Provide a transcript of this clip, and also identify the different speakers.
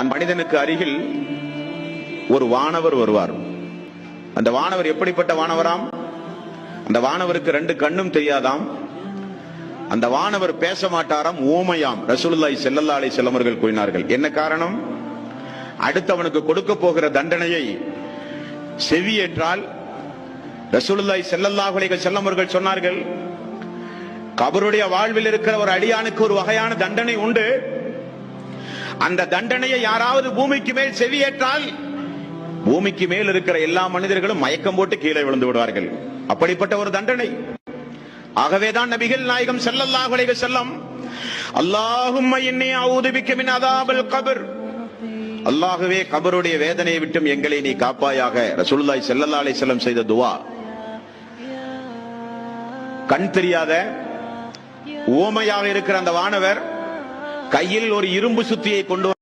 Speaker 1: அந்த மனிதனுக்கு அருகில் ஒரு வானவர் வருவார். அந்த வானவர் எப்படிப்பட்ட வானவராம்? அந்த வானவருக்கு ரெண்டு கண்ணும் தெரியாதாம். அந்த வானவர் பேச மாட்டாராம் ஊமையாம் ரசூலுல்லாய் செல்லல்லாலை செல்லமர்கள் கூறினார்கள். என்ன காரணம்? அடுத்தவனுக்கு கொடுக்க போகிற தண்டனையை செவியேற்றால் ரசூலுல்லாய் ஸல்லல்லாஹு செல்லமர்கள் சொன்னார்கள் கபருடைய வாழ்வில் இருக்கிற ஒரு அடியானுக்கு ஒரு வகையான தண்டனை உண்டு. அந்த தண்டனையை யாராவது பூமிக்கு மேல் செவியேற்றால் பூமிக்கு மேல் இருக்கிற எல்லா மனிதர்களும் மயக்கம் போட்டு கீழே விழுந்து விடுவார்கள். அப்படிப்பட்ட ஒரு தண்டனை. ஆகவேதான் நபிகள் நாயகம் ஸல்லல்லாஹு அலைஹி வஸல்லம் அல்லாஹும்ம இன்னி அஊது பிக்க மின் அதாபில் கபர். அல்லாஹ்வே கபருடைய வேதனையை விட்டும் எங்களை நீ காப்பாயாக. ரசூலுல்லாஹி ஸல்லல்லாஹு அலைஹி வஸல்லம் செய்த துவா. கண் தெரியாத ஊமையாக இருக்கிற அந்த வானவர் கையில் ஒரு இரும்பு சுத்தியை கொண்டு